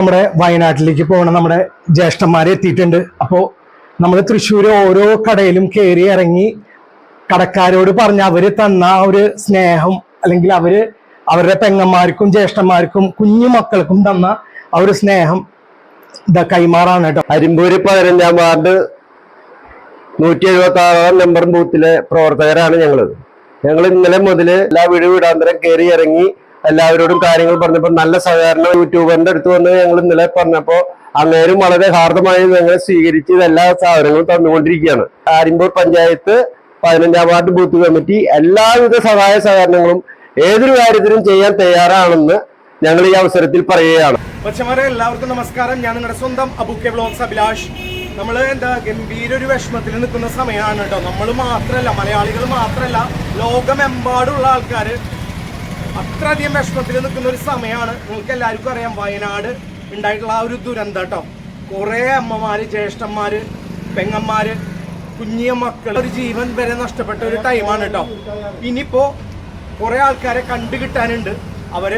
നമ്മുടെ വയനാട്ടിലേക്ക് പോകണം. നമ്മുടെ ജ്യേഷ്ഠന്മാരെ എത്തിയിട്ടുണ്ട്. അപ്പോൾ നമ്മൾ തൃശ്ശൂർ ഓരോ കടയിലും കയറി ഇറങ്ങി കടക്കാരോട് പറഞ്ഞ അവർ തന്ന ആ ഒരു സ്നേഹം അല്ലെങ്കിൽ അവർ അവരുടെ പെങ്ങന്മാർക്കും ജ്യേഷ്ഠന്മാർക്കും കുഞ്ഞു മക്കൾക്കും തന്ന ആ ഒരു സ്നേഹം ഇതാ കൈമാറാണ് കേട്ടോ. അരിമ്പൂര് പതിനഞ്ചാം വാർഡ് നൂറ്റി എഴുപത്തി ആറാം നമ്പർ ബൂത്തിലെ പ്രവർത്തകരാണ് ഞങ്ങൾ ഞങ്ങൾ ഇന്നലെ മുതൽ എല്ലാ വീട് വീടാന്തരം കയറി ഇറങ്ങി എല്ലാവരോടും കാര്യങ്ങൾ പറഞ്ഞപ്പോൾ നല്ല സഹകരണം യൂട്യൂബറിന്റെ അടുത്ത് വന്ന് ഞങ്ങൾ ഇന്നലെ പറഞ്ഞപ്പോൾ അങ്ങേരും വളരെ ഹാർദമായി ഞങ്ങളെ സ്വീകരിച്ച് എല്ലാ സാധനങ്ങളും തന്നുകൊണ്ടിരിക്കുകയാണ്. ആരിമ്പൂർ പഞ്ചായത്ത് പതിനഞ്ചാം വാർഡ് ബൂത്ത് കമ്മിറ്റി എല്ലാവിധ സഹായ സഹകരണങ്ങളും ഏതൊരു കാര്യത്തിനും ചെയ്യാൻ തയ്യാറാണെന്ന് ഞങ്ങൾ ഈ അവസരത്തിൽ പറയുകയാണ്. കൊച്ചമാരെ എല്ലാവർക്കും നമസ്കാരം. ഞാൻ നിങ്ങളുടെ സ്വന്തം അബുക്കെ ബ്ലോഗ്സ് അഭിലാഷ്. നമ്മൾ എന്താ ഗംഭീര ഒരു വിഷമത്തിൽ നിൽക്കുന്ന സമയമാണ് കേട്ടോ. നമ്മൾ മാത്രമല്ല മലയാളികൾ മാത്രമല്ല ലോകമെമ്പാടുള്ള ആൾക്കാർ അത്രയധികം വിഷമത്തിൽ നിൽക്കുന്ന ഒരു സമയമാണ്. നിങ്ങൾക്ക് എല്ലാവർക്കും അറിയാം വയനാട് ഉണ്ടായിട്ടുള്ള ആ ഒരു ദുരന്തം കേട്ടോ. കുറേ അമ്മമാര് ജ്യേഷ്ഠന്മാര് പെങ്ങന്മാര് കുഞ്ഞിയ മക്കൾ ഒരു ജീവൻ വരെ നഷ്ടപ്പെട്ട ഒരു ടൈമാണ് കേട്ടോ. ഇനിയിപ്പോ കുറെ ആൾക്കാരെ കണ്ടു കിട്ടാനുണ്ട്.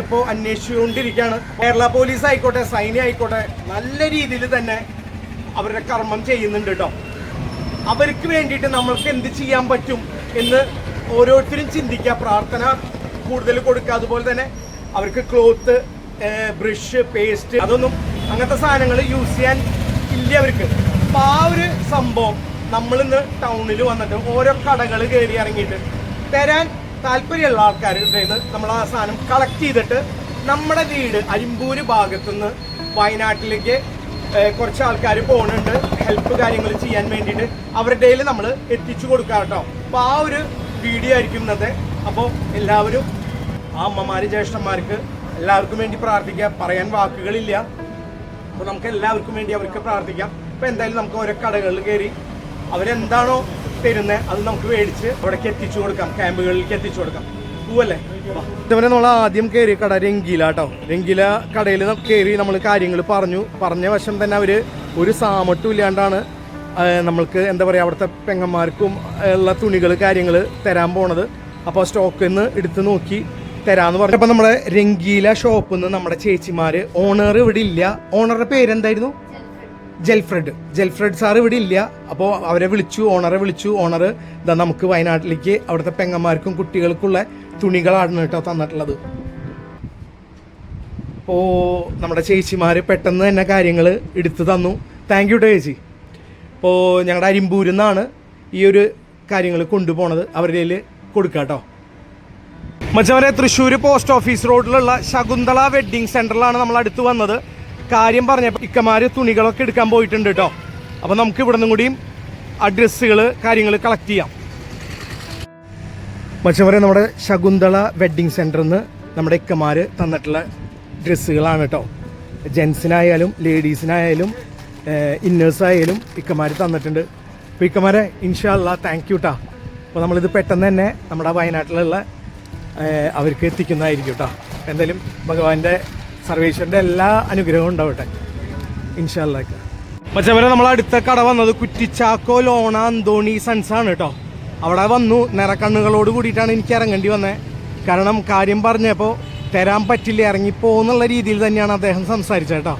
ഇപ്പോ അന്വേഷിച്ചുകൊണ്ടിരിക്കുകയാണ്. കേരള പോലീസ് ആയിക്കോട്ടെ സൈന്യ ആയിക്കോട്ടെ നല്ല രീതിയിൽ തന്നെ അവരുടെ കർമ്മം ചെയ്യുന്നുണ്ട് കേട്ടോ. അവർക്ക് വേണ്ടിയിട്ട് നമ്മൾക്ക് എന്ത് ചെയ്യാൻ പറ്റും എന്ന് ഓരോരുത്തരും ചിന്തിക്കുക. പ്രാർത്ഥന കൂടുതൽ കൊടുക്കുക. അതുപോലെ തന്നെ അവർക്ക് ക്ലോത്ത് ബ്രഷ് പേസ്റ്റ് അതൊന്നും അങ്ങനത്തെ സാധനങ്ങൾ യൂസ് ചെയ്യാൻ ഇല്ല അവർക്ക്. അപ്പം ആ ഒരു സംഭവം നമ്മളിന്ന് ടൗണിൽ വന്നിട്ട് ഓരോ കടകൾ കയറി ഇറങ്ങിയിട്ട് തരാൻ താല്പര്യമുള്ള ആൾക്കാരുടെ നമ്മൾ ആ സാധനം കളക്ട് ചെയ്തിട്ട് നമ്മുടെ വീട് അരിമ്പൂര് ഭാഗത്തുനിന്ന് വയനാട്ടിലേക്ക് കുറച്ച് ആൾക്കാർ പോകുന്നുണ്ട് ഹെൽപ്പ് കാര്യങ്ങൾ ചെയ്യാൻ വേണ്ടിയിട്ട് അവരുടെ നമ്മൾ എത്തിച്ചു കൊടുക്കാം കേട്ടോ അപ്പോൾ ആ ഒരു വീഡിയോ ആയിരിക്കും ഇന്നത്തെ. അപ്പോൾ എല്ലാവരും ആ അമ്മമാര് ജ്യേഷ്ഠന്മാർക്ക് എല്ലാവർക്കും വേണ്ടി പ്രാർത്ഥിക്കാം. പറയാൻ വാക്കുകളില്ല. അപ്പോൾ നമുക്ക് എല്ലാവർക്കും വേണ്ടി അവർക്ക് പ്രാർത്ഥിക്കാം. അപ്പോൾ എന്തായാലും നമുക്ക് ഓരോ കടകളിൽ കയറി അവരെന്താണോ തരുന്നത് അത് നമുക്ക് മേടിച്ച് അവിടേക്ക് എത്തിച്ചു കൊടുക്കാം. ക്യാമ്പുകളിലേക്ക് എത്തിച്ചു കൊടുക്കാം. പോവല്ലേ? ഇതുവരെ നമ്മൾ ആദ്യം കയറിയ കട രംഗീല കേട്ടോ രംഗീല കടയിൽ കയറി നമ്മൾ കാര്യങ്ങൾ പറഞ്ഞു. പറഞ്ഞ വശം തന്നെ അവർ ഒരു സാമട്ടും ഇല്ലാണ്ടാണ് നമ്മൾക്ക് എന്താ പറയുക അവിടുത്തെ പെങ്ങന്മാർക്കും ഉള്ള തുണികൾ കാര്യങ്ങൾ തരാൻ പോണത്. അപ്പോൾ സ്റ്റോക്കിൽ നിന്ന് എടുത്ത് നോക്കി തരാന്ന് പറഞ്ഞു. നമ്മുടെ രംഗീല ഷോപ്പിൽ നിന്ന് നമ്മുടെ ചേച്ചിമാര് ഓണർ ഇവിടെ ഇല്ല. ഓണറുടെ പേരെന്തായിരുന്നു? ജൽഫ്രഡ്. ജൽഫ്രഡ് സാർ ഇവിടെ ഇല്ല. അപ്പോൾ അവരെ വിളിച്ചു ഓണറെ വിളിച്ചു. ഓണർ ഇതാ നമുക്ക് വയനാട്ടിലേക്ക് അവിടുത്തെ പെങ്ങന്മാർക്കും കുട്ടികൾക്കുള്ള തുണികളാണ് കേട്ടോ തന്നിട്ടുള്ളത്. അപ്പോൾ നമ്മുടെ ചേച്ചിമാർ പെട്ടെന്ന് തന്നെ കാര്യങ്ങൾ എടുത്തു തന്നു. താങ്ക് യു ചേച്ചി. അപ്പോൾ ഞങ്ങളുടെ അരിമ്പൂരിൽ നിന്നാണ് ഈ ഒരു കാര്യങ്ങൾ കൊണ്ടുപോണത്. അവരുടെ കൊടുക്കുക കേട്ടോ മച്ചവരെ തൃശ്ശൂർ പോസ്റ്റ് ഓഫീസ് റോഡിലുള്ള ശകുന്തള വെഡിങ് സെന്ററിലാണ് നമ്മൾ അടുത്ത് വന്നത്. കാര്യം പറഞ്ഞപ്പോൾ ഇക്കമാര് തുണികളൊക്കെ എടുക്കാൻ പോയിട്ടുണ്ട് കേട്ടോ അപ്പോൾ നമുക്ക് ഇവിടെ നിന്നും കൂടിയും അഡ്രസ്സുകൾ ഡ്രസ്സുകൾ കാര്യങ്ങൾ കളക്ട് ചെയ്യാം. മച്ചവരെ നമ്മുടെ ശകുന്തള വെഡിങ് സെന്ററിൽ നിന്ന് നമ്മുടെ ഇക്കമാര് തന്നിട്ടുള്ള ഡ്രസ്സുകളാണ് കേട്ടോ ജെൻസിനായാലും ലേഡീസിനായാലും ഇന്നേഴ്സായാലും ഇക്കമാര് തന്നിട്ടുണ്ട്. അപ്പോൾ ഇക്കമാരെ ഇൻഷാല്ല താങ്ക് യു ട്ടാ. അപ്പോൾ നമ്മളിത് പെട്ടെന്ന് തന്നെ നമ്മുടെ വയനാട്ടിലുള്ള അവർക്ക് എത്തിക്കുന്നതായിരിക്കും കേട്ടോ എന്തായാലും ഭഗവാന്റെ സർവേശ്വരന്റെ എല്ലാ അനുഗ്രഹവും ഉണ്ടാവട്ടെ. ഇൻഷാല്ലാക്ക് മച്ചവരെ നമ്മൾ അടുത്ത കട വന്നത് കുറ്റിച്ചാക്കോ ലോണ അന്തോണി സൺസ് ആണ് കേട്ടോ അവിടെ വന്നു നിറക്കണ്ണുകളോട് കൂടിയിട്ടാണ് എനിക്ക് ഇറങ്ങേണ്ടി വന്നത് കാരണം കാര്യം പറഞ്ഞപ്പോൾ തരാൻ പറ്റില്ല ഇറങ്ങിപ്പോന്നുള്ള രീതിയിൽ തന്നെയാണ് അദ്ദേഹം സംസാരിച്ചത് കേട്ടോ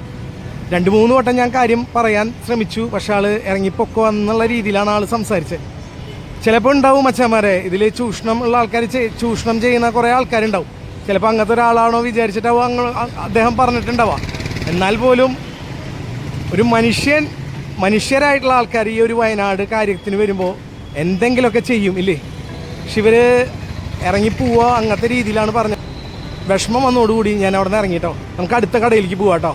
രണ്ട് മൂന്ന് വട്ടം ഞാൻ കാര്യം പറയാൻ ശ്രമിച്ചു പക്ഷെ ആൾ ഇറങ്ങിപ്പോക്കോ എന്നുള്ള രീതിയിലാണ് ആൾ സംസാരിച്ചത്. ചിലപ്പോൾ ഉണ്ടാവും മച്ചന്മാരെ ഇതിൽ ചൂഷണം ഉള്ള ആൾക്കാർ ചൂഷണം ചെയ്യുന്ന കുറേ ആൾക്കാരുണ്ടാവും. ചിലപ്പോൾ അങ്ങനത്തെ ഒരാളാണോ വിചാരിച്ചിട്ടാവും അങ്ങ് അദ്ദേഹം പറഞ്ഞിട്ടുണ്ടാവാം എന്നാൽ പോലും ഒരു മനുഷ്യൻ മനുഷ്യരായിട്ടുള്ള ആൾക്കാർ ഈ ഒരു വയനാട് കാര്യത്തിന് വരുമ്പോൾ എന്തെങ്കിലുമൊക്കെ ചെയ്യും ഇല്ലേ? പക്ഷെ ഇവർ ഇറങ്ങിപ്പോവുക അങ്ങനത്തെ രീതിയിലാണ് പറഞ്ഞത്. വിഷമം വന്നതോടുകൂടി ഞാൻ അവിടെ നിന്ന് ഇറങ്ങിട്ടോ നമുക്ക് അടുത്ത കടയിലേക്ക് പോവാം കേട്ടോ.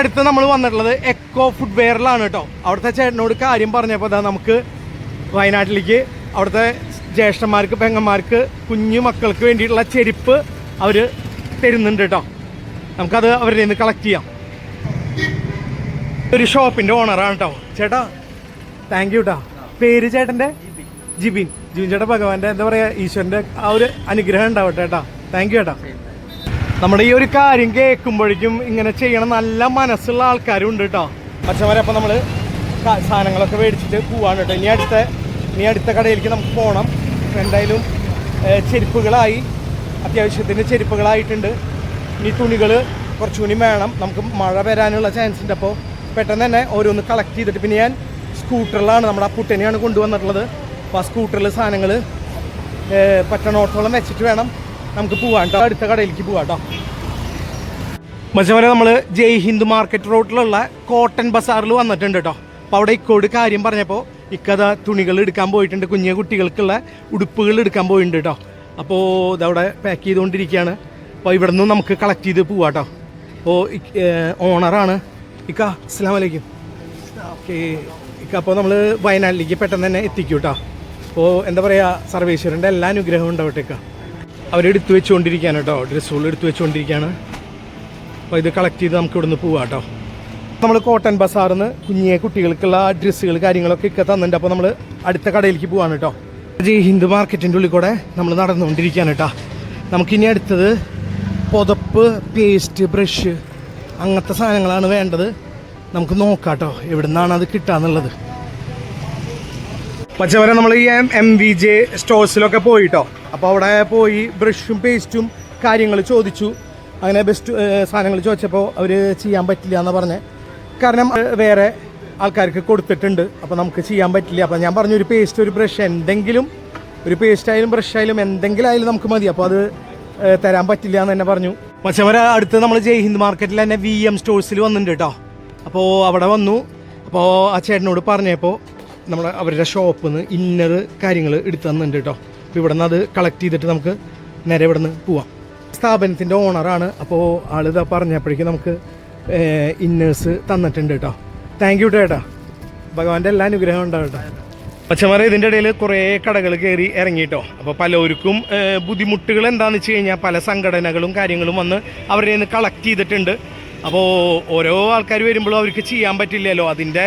അടുത്ത് നമ്മൾ വന്നിട്ടുള്ളത് എക്കോ ഫുഡ് വെയറിലാണ് കേട്ടോ. അവിടുത്തെ ചേട്ടനോട് കാര്യം പറഞ്ഞപ്പോൾ നമുക്ക് വയനാട്ടിലേക്ക് അവിടുത്തെ ജ്യേഷ്ഠന്മാർക്ക് പെങ്ങന്മാർക്ക് കുഞ്ഞു മക്കൾക്ക് വേണ്ടിയിട്ടുള്ള ചെരുപ്പ് അവർ തരുന്നുണ്ട് കേട്ടോ നമുക്കത് അവരുടെ നിന്ന് കളക്ട് ചെയ്യാം. ഒരു ഷോപ്പിന്റെ ഓണറാണ് കേട്ടോ ചേട്ടാ താങ്ക് യു കേട്ടോ പേര് ചേട്ടന്റെ ജിബിൻ. ജിബിൻ ചേട്ടാ ഭഗവാന്റെ എന്താ പറയുക ഈശ്വരന്റെ ആ ഒരു അനുഗ്രഹം ഉണ്ടാവട്ടെ കേട്ടോ താങ്ക് യു ചേട്ടാ നമ്മുടെ ഈ ഒരു കാര്യം കേൾക്കുമ്പോഴേക്കും ഇങ്ങനെ ചെയ്യണം നല്ല മനസ്സുള്ള ആൾക്കാരും ഉണ്ട് കേട്ടോ പക്ഷേ അപ്പം നമ്മൾ സാധനങ്ങളൊക്കെ മേടിച്ചിട്ട് പോവാണ് കേട്ടോ. ഇനി അടുത്ത ഇനി അടുത്ത കടയിലേക്ക് നമുക്ക് പോകണം എന്തായാലും ചെരുപ്പുകളായി. അത്യാവശ്യത്തിന് ചെരുപ്പുകളായിട്ടുണ്ട്. ഇനി തുണികൾ കുറച്ചുകൂടി വേണം. നമുക്ക് മഴ വരാനുള്ള ചാൻസ് ഉണ്ട്. അപ്പോൾ പെട്ടെന്ന് തന്നെ ഓരോന്ന് കളക്ട് ചെയ്തിട്ട് പിന്നെ ഞാൻ സ്കൂട്ടറിലാണ് നമ്മുടെ ആ പുട്ടനെയാണ് കൊണ്ടുവന്നിട്ടുള്ളത്. അപ്പോൾ ആ സ്കൂട്ടറിൽ സാധനങ്ങൾ പറ്റണോട്ടോളം വെച്ചിട്ട് വേണം നമുക്ക് പോവാം കേട്ടോ. അടുത്ത കടയിലേക്ക് പോവാം കേട്ടോ. മച്ചവരെ നമ്മൾ ജയ് ഹിന്ദ് മാർക്കറ്റ് റോഡിലുള്ള കോട്ടൺ ബസാറിൽ വന്നിട്ടുണ്ട് കേട്ടോ. അപ്പോൾ അവിടെ ഇക്കോട് കാര്യം പറഞ്ഞപ്പോൾ ഇക്കഥ തുണികൾ എടുക്കാൻ പോയിട്ടുണ്ട്. കുഞ്ഞു കുട്ടികൾക്കുള്ള ഉടുപ്പുകൾ എടുക്കാൻ പോയിട്ടുണ്ട് കേട്ടോ അപ്പോൾ ഇതവിടെ പാക്ക് ചെയ്തുകൊണ്ടിരിക്കുകയാണ്. അപ്പോൾ ഇവിടെ നിന്ന് നമുക്ക് കളക്ട് ചെയ്ത് പോവാം കേട്ടോ അപ്പോൾ ഓണറാണ് ഇക്ക അസ്സാം വലൈക്കും ഓക്കെ ഇക്ക അപ്പോൾ നമ്മൾ വയനാട്ടിലേക്ക് പെട്ടെന്ന് തന്നെ എത്തിക്കൂ കേട്ടോ അപ്പോൾ എന്താ പറയുക സർവേശ്വരന്റെ എല്ലാ അനുഗ്രഹവും ഉണ്ടാവട്ടെ ഇക്ക. അവരെടുത്ത് വെച്ചുകൊണ്ടിരിക്കുകയാണ് കേട്ടോ ഡ്രസ്സുകൾ എടുത്ത് വെച്ചുകൊണ്ടിരിക്കുകയാണ്. അപ്പോൾ ഇത് കളക്ട് ചെയ്ത് നമുക്ക് ഇവിടുന്ന് പോവാം കേട്ടോ നമ്മൾ കോട്ടൺ ബസാറിൽ നിന്ന് കുഞ്ഞിയെ കുട്ടികൾക്കുള്ള ഡ്രസ്സുകൾ കാര്യങ്ങളൊക്കെ ഒക്കെ തന്നിട്ടുണ്ട്. അപ്പോൾ നമ്മൾ അടുത്ത കടയിലേക്ക് പോവാണ് കേട്ടോ ജയ് ഹിന്ദു മാർക്കറ്റിന്റെ ഉള്ളിൽ കൂടെ നമ്മൾ നടന്നുകൊണ്ടിരിക്കുകയാണ് കേട്ടോ നമുക്കിനി അടുത്തത് പുതപ്പ് പേസ്റ്റ് ബ്രഷ് അങ്ങനത്തെ സാധനങ്ങളാണ് വേണ്ടത്. നമുക്ക് നോക്കാം കേട്ടോ എവിടെ നിന്നാണ് അത് കിട്ടാന്നുള്ളത്. പച്ചവരെ നമ്മൾ ഈ എം വി ജെ സ്റ്റോഴ്സിലൊക്കെ പോയിട്ടോ അപ്പോൾ അവിടെ പോയി ബ്രഷും പേസ്റ്റും കാര്യങ്ങൾ ചോദിച്ചു. അങ്ങനെ ബെസ്റ്റ് സാധനങ്ങൾ ചോദിച്ചപ്പോൾ അവർ ചെയ്യാൻ പറ്റില്ല എന്ന് പറഞ്ഞ്. കാരണം വേറെ ആൾക്കാർക്ക് കൊടുത്തിട്ടുണ്ട്. അപ്പോൾ നമുക്ക് ചെയ്യാൻ പറ്റില്ല. അപ്പോൾ ഞാൻ പറഞ്ഞു ഒരു പേസ്റ്റ് ഒരു ബ്രഷ് എന്തെങ്കിലും ഒരു പേസ്റ്റ് ആയാലും ബ്രഷ് ആയാലും എന്തെങ്കിലും ആയാലും നമുക്ക് മതി. അപ്പോൾ അത് തരാൻ പറ്റില്ല എന്ന് തന്നെ പറഞ്ഞു. മച്ചവര അടുത്ത് നമ്മൾ ജയ് ഹിന്ദ് മാർക്കറ്റിൽ തന്നെ വി എം സ്റ്റോഴ്സിൽ വന്നിട്ടുണ്ട് കേട്ടോ അപ്പോൾ അവിടെ വന്നു. അപ്പോൾ ആ ചേട്ടനോട് പറഞ്ഞപ്പോൾ നമ്മൾ അവരുടെ ഷോപ്പിൽ നിന്ന് ഇന്നർ കാര്യങ്ങൾ എടുത്തു തന്നിട്ടുണ്ട് കേട്ടോ അപ്പോൾ ഇവിടെ നിന്ന് അത് കളക്ട് ചെയ്തിട്ട് നമുക്ക് നേരെ ഇവിടെ നിന്ന് പോവാം സ്ഥാപനത്തിന്റെ ഓണറാണ് അപ്പോൾ ആളിതാ പറഞ്ഞപ്പോഴേക്കും നമുക്ക് ഇന്നേഴ്സ് തന്നിട്ടുണ്ട് കേട്ടോ. താങ്ക് യു ചേട്ടാ ഭഗവാന്റെ എല്ലാ അനുഗ്രഹം ഉണ്ടാവും കേട്ടോ. പച്ചമറ ഇതിന്റെ ഇടയിൽ കുറേ കടകൾ കയറി ഇറങ്ങിയിട്ടോ. അപ്പോൾ പലർക്കും ബുദ്ധിമുട്ടുകൾ എന്താണെന്ന് വെച്ച് കഴിഞ്ഞാൽ പല സംഘടനകളും കാര്യങ്ങളും വന്ന് അവരുടെ നിന്ന് കളക്ട് ചെയ്തിട്ടുണ്ട്. അപ്പോൾ ഓരോ ആൾക്കാർ വരുമ്പോഴും അവർക്ക് ചെയ്യാൻ പറ്റില്ലല്ലോ. അതിന്റെ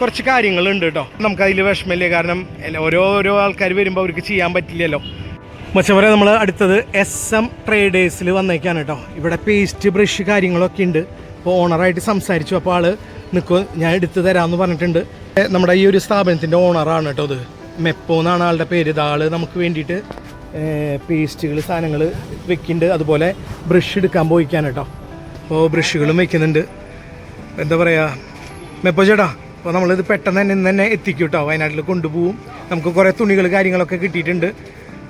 കുറച്ച് കാര്യങ്ങളുണ്ട് കേട്ടോ. നമുക്കതിൽ വിഷമമില്ല? കാരണം ഓരോ ഓരോ ആൾക്കാർ വരുമ്പോൾ അവർക്ക് ചെയ്യാൻ പറ്റില്ലല്ലോ. മച്ചവരെ നമ്മൾ അടുത്തത് എസ് എം ട്രേഡേഴ്സിൽ വന്നേക്കാണ് കേട്ടോ. ഇവിടെ പേസ്റ്റ് ബ്രഷ് കാര്യങ്ങളൊക്കെ ഉണ്ട്. അപ്പോൾ ഓണറായിട്ട് സംസാരിച്ചു. അപ്പോൾ ആൾ നിൽക്കും ഞാൻ എടുത്തു തരാമെന്ന് പറഞ്ഞിട്ടുണ്ട്. നമ്മുടെ ഈ ഒരു സ്ഥാപനത്തിന്റെ ഓണറാണ് കേട്ടോ അത് മെപ്പോ എന്നാണ് ആളുടെ പേര്. ഇതാൾ നമുക്ക് വേണ്ടിയിട്ട് പേസ്റ്റുകൾ സാധനങ്ങൾ വെക്കുന്നുണ്ട് അതുപോലെ ബ്രഷ് എടുക്കാൻ പോയിക്കാൻ കേട്ടോ. അപ്പോൾ ബ്രഷുകളും വെക്കുന്നുണ്ട്. എന്താ പറയുക മെപ്പോ ചേട്ടാ അപ്പോൾ നമ്മളിത് പെട്ടെന്ന് തന്നെ ഇന്ന് തന്നെ എത്തിക്കും കേട്ടോ. വയനാട്ടിൽ കൊണ്ടുപോകും നമുക്ക് കുറേ തുണികൾ കാര്യങ്ങളൊക്കെ കിട്ടിയിട്ടുണ്ട്.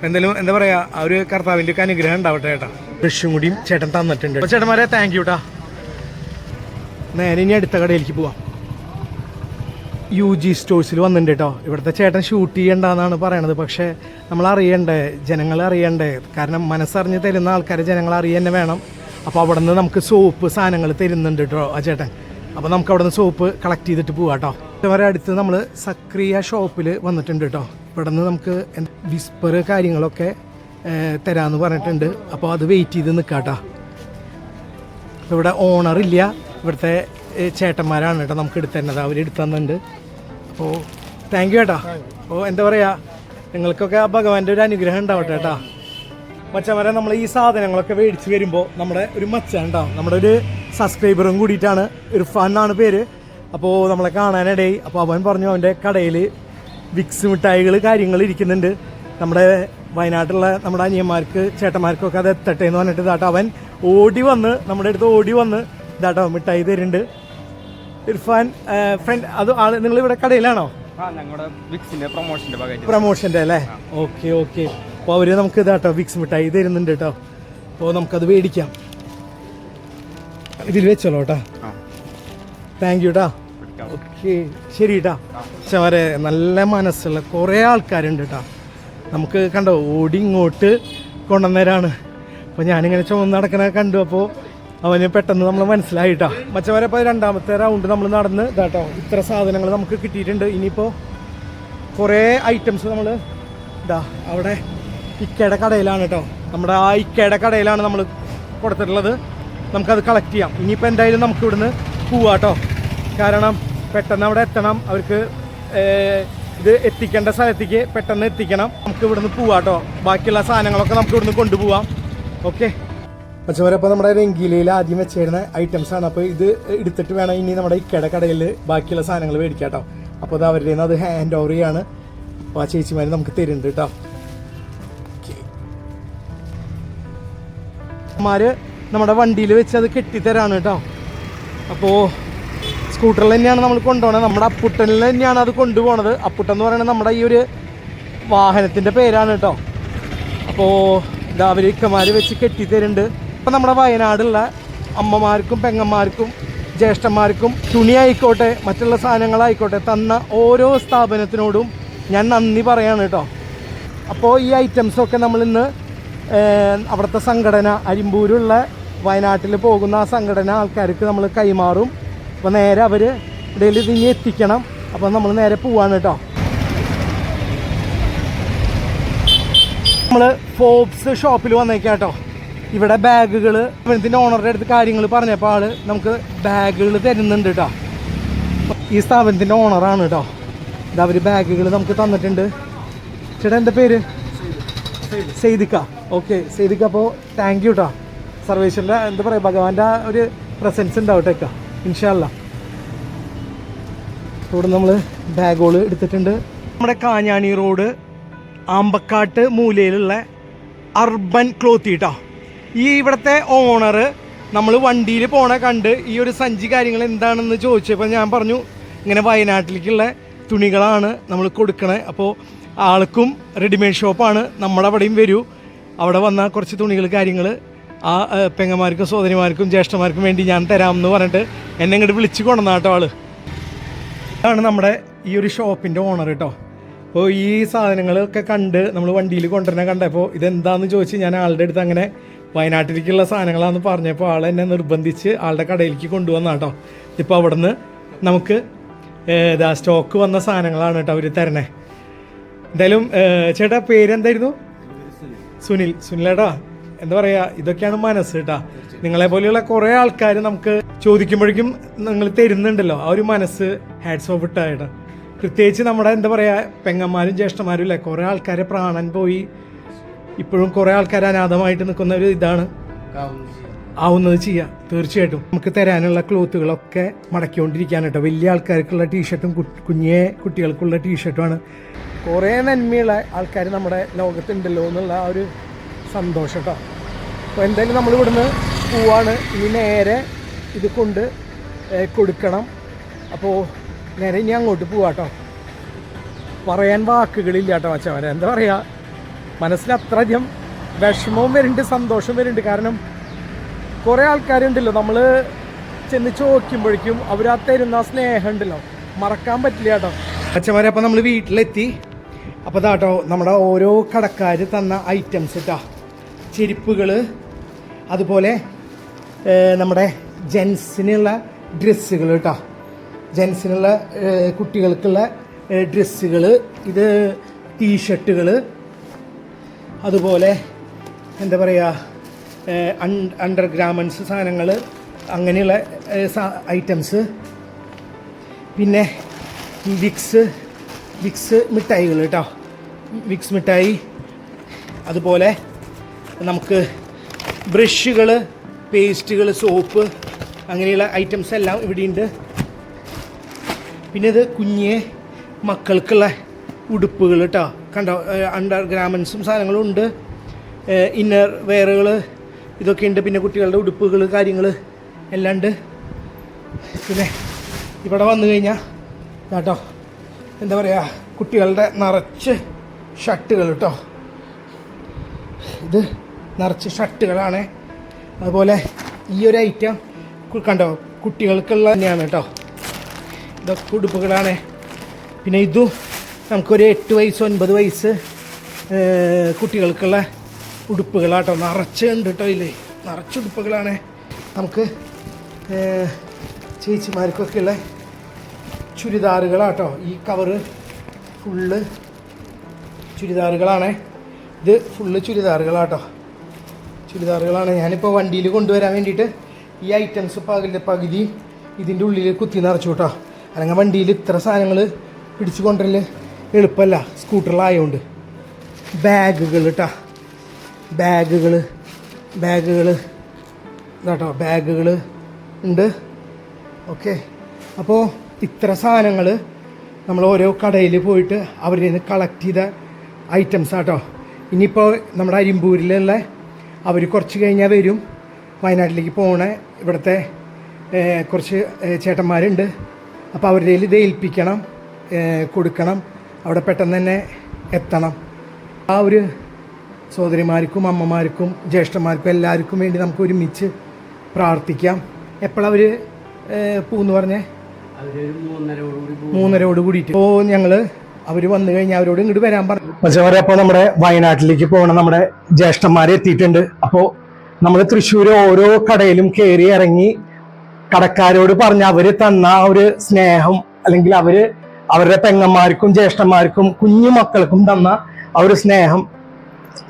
എന്തായാലും എന്താ പറയുക ആ ഒരു കർത്താവിന്റെ ഒക്കെ അനുഗ്രഹം ഉണ്ടാവട്ടെ ചേട്ടാ. ബ്രഷും കൂടിയും ചേട്ടൻ തന്നിട്ടുണ്ട്. അപ്പോൾ ചേട്ടന്മാരെ താങ്ക് യു കേട്ടാ നേരെ ഇനി അടുത്ത കടയിലേക്ക് പോവാം. യു ജി സ്റ്റോഴ്സിൽ വന്നിട്ടുണ്ട് കേട്ടോ ഇവിടുത്തെ ചേട്ടൻ ഷൂട്ട് ചെയ്യണ്ടെന്നാണ് പറയണത്. പക്ഷേ നമ്മൾ അറിയണ്ടേ ജനങ്ങൾ അറിയണ്ടേ. കാരണം മനസ്സറിഞ്ഞ് തരുന്ന ആൾക്കാരെ ജനങ്ങൾ അറിയന്നെ വേണം. അപ്പോൾ അവിടെ നിന്ന് നമുക്ക് സോപ്പ് സാധനങ്ങൾ തരുന്നുണ്ട് കേട്ടോ ആ ചേട്ടൻ. അപ്പോൾ നമുക്ക് അവിടെ നിന്ന് സോപ്പ് കളക്ട് ചെയ്തിട്ട് പോവാം കേട്ടോ ഇവരെ അടുത്ത് നമ്മൾ സക്രിയ ഷോപ്പിൽ വന്നിട്ടുണ്ട് കേട്ടോ ഇവിടെ നിന്ന് നമുക്ക് വിസ്പർ കാര്യങ്ങളൊക്കെ തരാമെന്ന് പറഞ്ഞിട്ടുണ്ട്. അപ്പോൾ അത് വെയിറ്റ് ചെയ്ത് നിൽക്കാം കേട്ടോ ഇവിടെ ഓണർ ഇല്ല. ഇവിടുത്തെ ചേട്ടന്മാരാണ് കേട്ടോ നമുക്ക് എടുത്തു തന്നത് അവർ എടുത്തു തന്നുണ്ട് അപ്പോൾ താങ്ക് യു ഏട്ടാ. അപ്പോൾ എന്താ പറയുക നിങ്ങൾക്കൊക്കെ ആ ഭഗവാന്റെ ഒരു അനുഗ്രഹം ഉണ്ടാവട്ടെ കേട്ടാ. മച്ചന്മാരെ നമ്മൾ ഈ സാധനങ്ങളൊക്കെ മേടിച്ച് വരുമ്പോൾ നമ്മുടെ ഒരു മച്ച ഉണ്ടാവും നമ്മുടെ ഒരു സബ്സ്ക്രൈബറും കൂടിയിട്ടാണ്. ഇർഫാൻ എന്നാണ് പേര്. അപ്പോൾ നമ്മളെ കാണാനിടയി അപ്പോൾ അവൻ പറഞ്ഞു അവന്റെ കടയിൽ വിക്സ് മിഠായികൾ കാര്യങ്ങൾ ഇരിക്കുന്നുണ്ട്. നമ്മുടെ വയനാട്ടിലുള്ള നമ്മുടെ അനിയന്മാർക്ക് ചേട്ടന്മാർക്കൊക്കെ അത് എത്തട്ടെ എന്ന് പറഞ്ഞിട്ട് ഇതാട്ടോ അവൻ ഓടി വന്ന് നമ്മുടെ അടുത്ത് ഓടി വന്ന് ഇതാട്ടോ മിഠായി തരുന്നുണ്ട്. ഇർഫാൻ ഫ്രണ്ട് അത് ആൾ നിങ്ങൾ ഇവിടെ കടയിലാണോ പ്രൊമോഷന്റെ അല്ലേ? Okay okay. അപ്പോൾ അവർ നമുക്ക് ഇതാട്ടോ വിക്സ് മിഠായി തരുന്നുണ്ട് കേട്ടോ. അപ്പോൾ നമുക്കത് മേടിക്കാം. ഇതിൽ വെച്ചോളൂ കേട്ടോ. താങ്ക് യു കേട്ടോ ഓക്കെ ശരി കേട്ടാ ചവരെ നല്ല മനസ്സുള്ള കുറേ ആൾക്കാരുണ്ട് കേട്ടാ നമുക്ക് കണ്ടോ ഓടി ഇങ്ങോട്ട് കൊണ്ടുവന്നേരാണ് അപ്പോൾ ഞാനിങ്ങനെ ചുമന്ന് നടക്കണ കണ്ടു അപ്പോൾ അവന് പെട്ടെന്ന് നമ്മൾ മനസ്സിലായിട്ടാ. മച്ചവരെ ഇപ്പോൾ രണ്ടാമത്തെ റൗണ്ട് നമ്മൾ നടന്ന് ഇതാട്ടോ. ഇത്ര സാധനങ്ങൾ നമുക്ക് കിട്ടിയിട്ടുണ്ട്. ഇനിയിപ്പോൾ കുറേ ഐറ്റംസ് നമ്മൾ ഇതാ അവിടെ ഇക്കയുടെ കടയിലാണ് കേട്ടോ നമ്മുടെ ആ ഇക്കയുടെ കടയിലാണ് നമ്മൾ കൊടുത്തിട്ടുള്ളത്. നമുക്കത് കളക്ട് ചെയ്യാം. ഇനിയിപ്പോൾ എന്തായാലും നമുക്ക് ഇവിടുന്ന് പോവാട്ടോ കാരണം പെട്ടെന്ന് അവിടെ എത്തണം. അവർക്ക് ഇത് എത്തിക്കേണ്ട സ്ഥലത്തേക്ക് പെട്ടെന്ന് എത്തിക്കണം. നമുക്ക് ഇവിടുന്ന് പോവാട്ടോ ബാക്കിയുള്ള സാധനങ്ങളൊക്കെ നമുക്ക് ഇവിടുന്ന് കൊണ്ടുപോവാം. ഓക്കെ? പച്ചമര അപ്പോൾ നമ്മുടെ രംഗീലയിൽ ആദ്യം വെച്ചിരുന്ന ഐറ്റംസ് ആണ്. അപ്പോൾ ഇത് എടുത്തിട്ട് വേണം ഇനി നമ്മുടെ ഇക്കട കടയിൽ ബാക്കിയുള്ള സാധനങ്ങൾ മേടിക്കാം കേട്ടോ അപ്പോൾ അത് അവരുടെ അത് ഹാൻഡ് ഓവർ ചെയ്യാണ്. അപ്പോൾ ആ ചേച്ചിമാർ നമുക്ക് തരുന്നുണ്ട് കേട്ടോ. മാര് നമ്മുടെ വണ്ടിയിൽ വെച്ച് അത് കെട്ടിത്തരാണ് കേട്ടോ. അപ്പോൾ സ്കൂട്ടറിൽ തന്നെയാണ് നമ്മൾ കൊണ്ടുപോകണത് നമ്മുടെ അപ്പുട്ടനിൽ തന്നെയാണ് അത് കൊണ്ടുപോകുന്നത് അപ്പുട്ടൻ എന്ന് പറയുന്നത് നമ്മുടെ ഈ ഒരു വാഹനത്തിന്റെ പേരാണ് കേട്ടോ. അപ്പോൾ ഇതാ അവർ വെച്ച് കെട്ടിത്തരുന്നുണ്ട്. ഇപ്പം നമ്മുടെ വയനാടുള്ള അമ്മമാർക്കും പെങ്ങന്മാർക്കും ജ്യേഷ്ഠന്മാർക്കും തുണി ആയിക്കോട്ടെ മറ്റുള്ള സാധനങ്ങളായിക്കോട്ടെ തന്ന ഓരോ സ്ഥാപനത്തിനോടും ഞാൻ നന്ദി പറയാണ് കേട്ടോ. അപ്പോൾ ഈ ഐറ്റംസൊക്കെ നമ്മളിന്ന് അവിടുത്തെ സംഘടന അരിമ്പൂരുള്ള വയനാട്ടിൽ പോകുന്ന ആ സംഘടന ആൾക്കാർക്ക് നമ്മൾ കൈമാറും. അപ്പോൾ നേരെ അവർ ഇടയിൽ ഇതിനി എത്തിക്കണം. അപ്പോൾ നമ്മൾ നേരെ പോവാണ് കേട്ടോ. നമ്മൾ ഫോബ്സ് ഷോപ്പിൽ വന്നേക്കാം കേട്ടോ. ഇവിടെ ബാഗുകൾ ഇതിന്റെ ഓണറുടെ അടുത്ത് കാര്യങ്ങൾ പറഞ്ഞപ്പോൾ ആൾ നമുക്ക് ബാഗുകൾ തരുന്നുണ്ട് കേട്ടോ ഈ സ്ഥാപനത്തിന്റെ ഓണറാണ് കേട്ടോ ഇത് അവർ ബാഗുകൾ നമുക്ക് തന്നിട്ടുണ്ട്. ചേട്ടാ എന്റെ പേര്? സെയ്ദിക്ക. ഓക്കെ സെയ്ദിക്ക അപ്പോൾ താങ്ക് യു കേട്ടോ സർവേശ്വരന്റെ എന്താ പറയുക ഭഗവാന്റെ ഒരു പ്രസൻസ് ഉണ്ടാവട്ടെ അക്ക ഇൻഷാല്ല ഇവിടെ നമ്മൾ ബാഗുകൾ എടുത്തിട്ടുണ്ട്. നമ്മുടെ കാഞ്ഞാണി റോഡ് ആമ്പക്കാട്ട് മൂലയിലുള്ള അർബൻ ക്ലോത്തി കേട്ടോ ഈ ഇവിടുത്തെ ഓണർ നമ്മൾ വണ്ടിയിൽ പോണ കണ്ട് ഈ ഒരു സഞ്ചി കാര്യങ്ങൾ എന്താണെന്ന് ചോദിച്ചപ്പോൾ ഞാൻ പറഞ്ഞു ഇങ്ങനെ വയനാട്ടിലേക്കുള്ള തുണികളാണ് നമ്മൾ കൊടുക്കണേ. അപ്പോൾ ആൾക്കും റെഡിമെയ്ഡ് ഷോപ്പാണ് നമ്മുടെ അവിടെയും വരൂ. അവിടെ വന്ന കുറച്ച് തുണികൾ കാര്യങ്ങൾ ആ പെങ്ങന്മാർക്കും സോദരിമാർക്കും ജ്യേഷ്ഠന്മാർക്കും വേണ്ടി ഞാൻ തരാമെന്ന് പറഞ്ഞിട്ട് എന്നെ ഇങ്ങോട്ട് വിളിച്ച് കൊണ്ടുവന്നാട്ടോ ആൾ. ഇതാണ് നമ്മുടെ ഈ ഒരു ഷോപ്പിന്റെ ഓണർ കേട്ടോ അപ്പോൾ ഈ സാധനങ്ങളൊക്കെ കണ്ട് നമ്മൾ വണ്ടിയിൽ കൊണ്ടുവരണേ കണ്ടപ്പോൾ ഇതെന്താന്ന് ചോദിച്ച് ഞാൻ ആളുടെ അടുത്ത് അങ്ങനെ വയനാട്ടിലേക്കുള്ള സാധനങ്ങളാണെന്ന് പറഞ്ഞപ്പോൾ ആൾ എന്നെ നിർബന്ധിച്ച് ആളുടെ കടയിലേക്ക് കൊണ്ടുവന്ന കേട്ടോ ഇപ്പോൾ നിന്ന് നമുക്ക് ഇതാ സ്റ്റോക്ക് വന്ന സാധനങ്ങളാണ് കേട്ടോ അവർ തരണേ. എന്തായാലും ചേട്ടാ പേരെന്തായിരുന്നു? സുനിൽ. സുനിലേട്ടാ എന്താ പറയുക ഇതൊക്കെയാണ് മനസ്സ് കേട്ടാ നിങ്ങളെ പോലെയുള്ള കുറേ ആൾക്കാർ നമുക്ക് ചോദിക്കുമ്പോഴേക്കും നിങ്ങൾ തരുന്നുണ്ടല്ലോ ആ ഒരു മനസ്സ് ഹാഡ്സ് ഓഫ് ഇട്ടാ ഇട്ടായിട്ട് പ്രത്യേകിച്ച് നമ്മുടെ എന്താ പറയുക പെങ്ങന്മാരും ജ്യേഷ്ഠന്മാരും ഇല്ലേ കുറേ ആൾക്കാരെ പ്രാണൻ പോയി ഇപ്പോഴും കുറെ ആൾക്കാർ അനാഥമായിട്ട് നിൽക്കുന്ന ഒരു ഇതാണ്. ആവുന്നത് ചെയ്യാം തീർച്ചയായിട്ടും. നമുക്ക് തരാനുള്ള ക്ലോത്തുകളൊക്കെ മടക്കിക്കൊണ്ടിരിക്കാൻ കേട്ടോ വലിയ ആൾക്കാർക്കുള്ള ടീഷർട്ടും കുഞ്ഞേ കുട്ടികൾക്കുള്ള ടീഷർട്ടുമാണ് കുറേ നന്മയുള്ള ആൾക്കാർ നമ്മുടെ ലോകത്തുണ്ടല്ലോ എന്നുള്ള ആ ഒരു സന്തോഷം കേട്ടോ അപ്പോൾ എന്തായാലും നമ്മൾ ഇവിടുന്ന് പോവാണ്. ഇനി നേരെ ഇത് കൊണ്ട് കൊടുക്കണം. അപ്പോൾ നേരെ ഇനി അങ്ങോട്ട് പോവാട്ടോ പറയാൻ വാക്കുകളില്ല കേട്ടോ മച്ചവരെ എന്താ പറയുക മനസ്സിൽ അത്രയധികം വിഷമവും വരുന്നുണ്ട് സന്തോഷം വരുന്നുണ്ട്. കാരണം കുറേ ആൾക്കാരുണ്ടല്ലോ നമ്മൾ ചെന്ന് ചോദിക്കുമ്പോഴേക്കും അവർ ആ തരുന്ന സ്നേഹം ഉണ്ടല്ലോ. മറക്കാൻ പറ്റില്ല കേട്ടോ. അച്ഛന്മാരെ അപ്പം നമ്മൾ വീട്ടിലെത്തി. അപ്പോൾ ഇതാട്ടോ നമ്മുടെ ഓരോ കടക്കാർ തന്ന ഐറ്റംസ് കേട്ടോ ചെരുപ്പുകൾ അതുപോലെ നമ്മുടെ ജെൻസിനുള്ള ഡ്രസ്സുകൾ കേട്ടോ. ജെൻസിനുള്ള കുട്ടികൾക്കുള്ള ഡ്രസ്സുകൾ ഇത് ടീഷർട്ടുകൾ അതുപോലെ എന്താ പറയുക അണ്ടർ ഗ്രാമൻസ് സാധനങ്ങൾ അങ്ങനെയുള്ള ഐറ്റംസ് പിന്നെ വിക്സ് വിക്സ് മിഠായികൾ കേട്ടോ വിക്സ് മിഠായി. അതുപോലെ നമുക്ക് ബ്രഷുകൾ പേസ്റ്റുകൾ സോപ്പ് അങ്ങനെയുള്ള ഐറ്റംസ് എല്ലാം ഇവിടെയുണ്ട്. പിന്നെ ഇത് കുഞ്ഞിയെ മക്കൾക്കുള്ള ഉടുപ്പുകൾ കേട്ടോ കണ്ടോ അണ്ടർ ഗ്രാമൻസും സാധനങ്ങളും ഉണ്ട്. ഇന്നർ വെയറുകൾ ഇതൊക്കെ ഉണ്ട്. പിന്നെ കുട്ടികളുടെ ഉടുപ്പുകൾ കാര്യങ്ങൾ എല്ലാം ഉണ്ട്. പിന്നെ ഇവിടെ വന്നു കഴിഞ്ഞാൽ കേട്ടോ എന്താ പറയുക കുട്ടികളുടെ നിറച്ച് ഷർട്ടുകൾ കേട്ടോ ഇത് നിറച്ച് ഷർട്ടുകളാണ്. അതുപോലെ ഈ ഒരു ഐറ്റം കണ്ടോ കുട്ടികൾക്കുള്ള തന്നെയാണ് കേട്ടോ ഇതൊക്കെ ഉടുപ്പുകളാണ്. പിന്നെ ഇതും നമുക്കൊരു എട്ട് വയസ്സ് ഒൻപത് വയസ്സ് കുട്ടികൾക്കുള്ള ഉടുപ്പുകളാട്ടോ. നിറച്ച് ഉണ്ട് കേട്ടോ ഇല്ലേ നിറച്ച് ഉടുപ്പുകളാണ്. നമുക്ക് ഏഹ്, ചേച്ചിമാർക്കൊക്കെ ഉള്ള ചുരിദാറുകളാട്ടോ. ഈ കവറ് ഫുള്ള് ചുരിദാറുകളാണ്. ഇത് ഫുള്ള് ചുരിദാറുകളാട്ടോ. ചുരിദാറുകളാണ്. ഞാനിപ്പോൾ വണ്ടിയിൽ കൊണ്ടുവരാൻ വേണ്ടിയിട്ട് ഈ ഐറ്റംസ് പകുതി പകുതി ഇതിന്റെ ഉള്ളിൽ കുത്തി നിറച്ചു കേട്ടോ അല്ലെങ്കിൽ വണ്ടിയിൽ ഇത്ര സാധനങ്ങൾ പിടിച്ചു കൊണ്ടുവരൽ എളുപ്പമല്ല സ്കൂട്ടറിലായതുകൊണ്ട് ബാഗുകൾ കേട്ടോ ബാഗുകൾ ബാഗുകൾ കേട്ടോ ബാഗുകൾ ഉണ്ട്. ഓക്കെ. അപ്പോൾ ഇത്ര സാധനങ്ങൾ നമ്മൾ ഓരോ കടയിൽ പോയിട്ട് അവരിൽ നിന്ന് കളക്ട് ചെയ്ത ഐറ്റംസ് ആട്ടോ. ഇനിയിപ്പോൾ നമ്മുടെ അരിമ്പൂരിലുള്ള അവർ കുറച്ച് കഴിഞ്ഞാൽ വരും. വയനാട്ടിലേക്ക് പോണ ഇവിടുത്തെ കുറച്ച് ചേട്ടന്മാരുണ്ട്. അപ്പോൾ അവരുടെ ഇത് ഏൽപ്പിക്കണം കൊടുക്കണം. അവിടെ പെട്ടെന്ന് തന്നെ എത്തണം. ആ ഒരു സഹോദരിമാർക്കും അമ്മമാർക്കും ജ്യേഷ്ഠന്മാർക്കും എല്ലാവർക്കും വേണ്ടി നമുക്ക് ഒരുമിച്ച് പ്രാർത്ഥിക്കാം. എപ്പോഴവർ പൂന്ന് പറഞ്ഞേ? മൂന്നരയോട് കൂടിയിട്ട്. ഓ ഞങ്ങൾ അവർ വന്നു കഴിഞ്ഞാൽ അവരോട് ഇങ്ങോട്ട് വരാൻ പറഞ്ഞു. പക്ഷേ അപ്പോൾ നമ്മുടെ വയനാട്ടിലേക്ക് പോകണം. നമ്മുടെ ജ്യേഷ്ഠന്മാരെ എത്തിയിട്ടുണ്ട്. അപ്പോൾ നമ്മൾ തൃശ്ശൂർ ഓരോ കടയിലും കയറി ഇറങ്ങി കടക്കാരോട് പറഞ്ഞ് അവർ തന്ന ആ ഒരു സ്നേഹം അല്ലെങ്കിൽ അവർ അവരുടെ പെങ്ങന്മാർക്കും ജ്യേഷ്ഠന്മാർക്കും കുഞ്ഞു മക്കൾക്കും തന്ന ആ ഒരു സ്നേഹം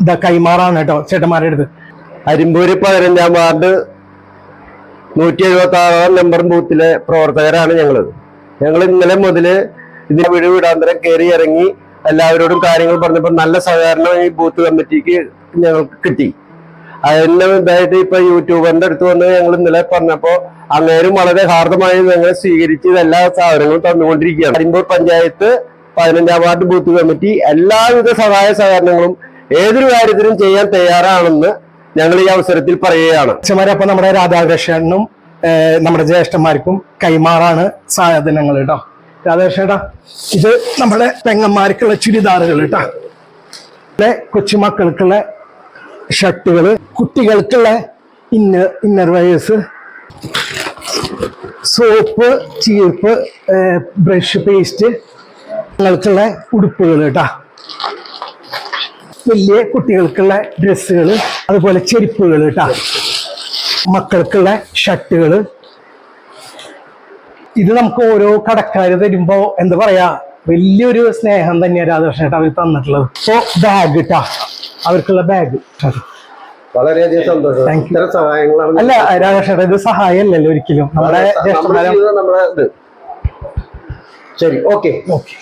ഇതാ കൈമാറാണ് കേട്ടോ ചേട്ടന്മാരുടെ അടുത്ത്. അരിമ്പൂര് പതിനഞ്ചാം വാർഡ് നൂറ്റി എഴുപത്തി ആറാം നമ്പർ ബൂത്തിലെ പ്രവർത്തകരാണ് ഞങ്ങൾ ഞങ്ങൾ ഇന്നലെ മുതൽ ഇതിന്റെ വീട് വീടാന്തരം കയറി ഇറങ്ങി എല്ലാവരോടും കാര്യങ്ങൾ പറഞ്ഞപ്പോൾ നല്ല സഹകരണം ഈ ബൂത്ത് കമ്മിറ്റിക്ക് ഞങ്ങൾക്ക് കിട്ടി. അതിന് ഇതായിട്ട് ഇപ്പൊ യൂട്യൂബറിന്റെ അടുത്ത് വന്ന് ഞങ്ങൾ ഇന്നലെ പറഞ്ഞപ്പോ അങ്ങേരും വളരെ ഹാർദമായി ഞങ്ങളെ സ്വീകരിച്ച് എല്ലാ സാധനങ്ങളും തന്നുകൊണ്ടിരിക്കുകയാണ്. കരിമ്പൂർ പഞ്ചായത്ത് പതിനഞ്ചാം വാർഡ് ബൂത്ത് കമ്മിറ്റി എല്ലാവിധ സഹായ സഹകരണങ്ങളും ഏതൊരു കാര്യത്തിനും ചെയ്യാൻ തയ്യാറാണെന്ന് ഞങ്ങൾ ഈ അവസരത്തിൽ പറയുകയാണ്. അച്ഛന്മാരെ അപ്പൊ നമ്മുടെ രാധാകൃഷ്ണനും നമ്മുടെ ജ്യേഷ്ഠന്മാർക്കും കൈമാറാണ് സാധനങ്ങൾ കേട്ടോ രാധാകൃഷ്ണേട്ടാ ഇത് നമ്മുടെ പെങ്ങന്മാർക്കുള്ള ചുരിദാറുകൾ കേട്ടോ കൊച്ചുമക്കൾക്കുള്ള ഷർട്ടുകൾ കുട്ടികൾക്കുള്ള ഇന്നർ ഇന്നർ വയേഴ്സ്. സോപ്പ് ചീർപ്പ് ബ്രഷ് പേസ്റ്റ് ഞങ്ങൾക്കുള്ള ഉടുപ്പുകൾ കേട്ടാ വലിയ കുട്ടികൾക്കുള്ള ഡ്രസ്സുകൾ അതുപോലെ ചെരുപ്പുകൾ കേട്ടാ മക്കൾക്കുള്ള ഷർട്ടുകൾ. ഇത് നമുക്ക് ഓരോ കടക്കാർ തരുമ്പോ എന്താ പറയാ വലിയൊരു സ്നേഹം തന്നെയാണ് രാധാകൃഷ്ണേട്ട അവർ തന്നിട്ടുള്ളത്. സോ ബാഗ് കിട്ടാ അവർക്കുള്ള ബാഗ് വളരെയധികം സന്തോഷം. അല്ല രാധാകൃഷ്ണ ഇത് സഹായമല്ലല്ലോ ഒരിക്കലും. നമ്മുടെ നമ്മുടെ ശരി ഓക്കെ. ഓക്കെ.